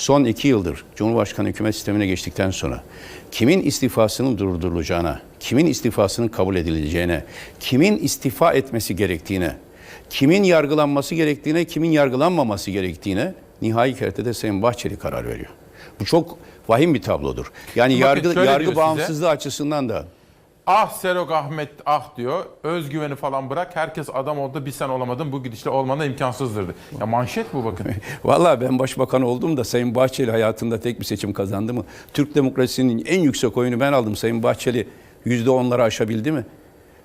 son iki yıldır Cumhurbaşkanı hükümet sistemine geçtikten sonra kimin istifasının durdurulacağına, kimin istifasının kabul edileceğine, kimin istifa etmesi gerektiğine, kimin yargılanması gerektiğine, kimin yargılanmaması gerektiğine nihai kertede Sayın Bahçeli karar veriyor. Bu çok vahim bir tablodur. Yani Bakın yargı yargı size. bağımsızlığı açısından da Ah Serok Ahmet ah diyor. Özgüveni falan bırak. Herkes adam oldu. Bir sen olamadın. Bu gidişle olman da imkansızdırdı. Ya manşet bu bakın. Vallahi ben başbakan oldum da Sayın Bahçeli hayatında tek bir seçim kazandı mı? Türk demokrasisinin en yüksek oyunu ben aldım. Sayın Bahçeli yüzde onları aşabildi mi?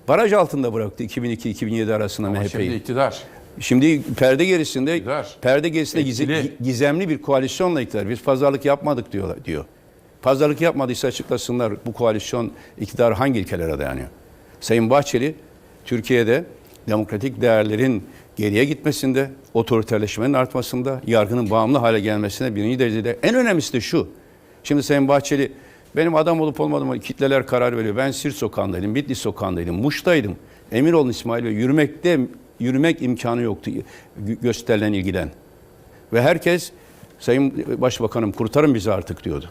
Baraj altında bıraktı 2002-2007 arasında Ama şimdi MHP'yi. iktidar. Şimdi perde gerisinde İktidar. perde gerisinde Etkili. gizemli bir koalisyonla iktidar. Biz pazarlık yapmadık diyorlar diyor. Pazarlık yapmadıysa açıklasınlar bu koalisyon iktidar hangi ilkelere dayanıyor? Sayın Bahçeli Türkiye'de demokratik değerlerin geriye gitmesinde, otoriterleşmenin artmasında, yargının bağımlı hale gelmesine birinci derecede en önemlisi de şu. Şimdi Sayın Bahçeli benim adam olup olmadığıma kitleler karar veriyor. Ben Sirt sokağındaydım, Bitlis sokağındaydım, Muş'taydım. Emirol'un İsmail ve yürümekte yürümek imkanı yoktu gö- gösterilen ilgiden. Ve herkes Sayın Başbakanım kurtarın bizi artık diyordu.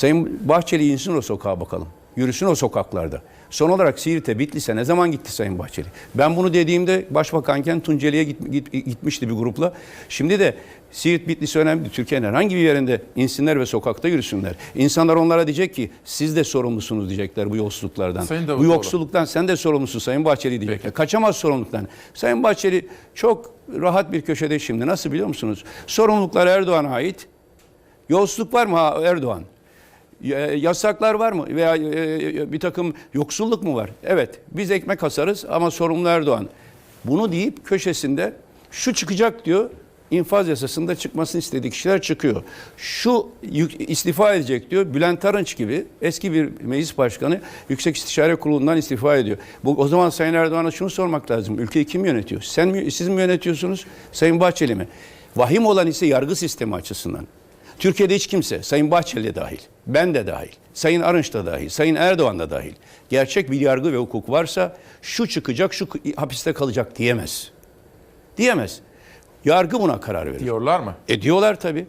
Sayın Bahçeli insin o sokağa bakalım. Yürüsün o sokaklarda. Son olarak Siirt'e, Bitlis'e ne zaman gitti Sayın Bahçeli? Ben bunu dediğimde Başbakanken Tunceli'ye git- git- gitmişti bir grupla. Şimdi de Siirt, Bitlis önemli. Türkiye'nin herhangi bir yerinde insinler ve sokakta yürüsünler. İnsanlar onlara diyecek ki siz de sorumlusunuz diyecekler bu yolsuzluklardan. Bu yoksulluktan sen de sorumlusun Sayın Bahçeli diyecekler. Kaçamaz sorumluluktan. Sayın Bahçeli çok rahat bir köşede şimdi. Nasıl biliyor musunuz? Sorumluluklar Erdoğan'a ait. Yolsuzluk var mı ha Erdoğan? Ya- Yasaklar var mı? Veya e, bir takım yoksulluk mu var? Evet. Biz ekmek asarız ama sorumlu Erdoğan. Bunu deyip köşesinde şu çıkacak diyor. İnfaz yasasında çıkmasını istediği kişiler çıkıyor. Şu istifa edecek diyor. Bülent Arınç gibi eski bir meclis başkanı Yüksek İstişare Kurulu'ndan istifa ediyor. Bu o zaman Sayın Erdoğan'a şunu sormak lazım. Ülkeyi kim yönetiyor? Sen mi, siz mi yönetiyorsunuz? Sayın Bahçeli mi? Vahim olan ise yargı sistemi açısından. Türkiye'de hiç kimse, Sayın Bahçeli dahil, ben de dahil, Sayın Arınç da dahil, Sayın Erdoğan da dahil, gerçek bir yargı ve hukuk varsa şu çıkacak, şu hapiste kalacak diyemez. Diyemez. Yargı buna karar verir. Diyorlar mı? E diyorlar tabii.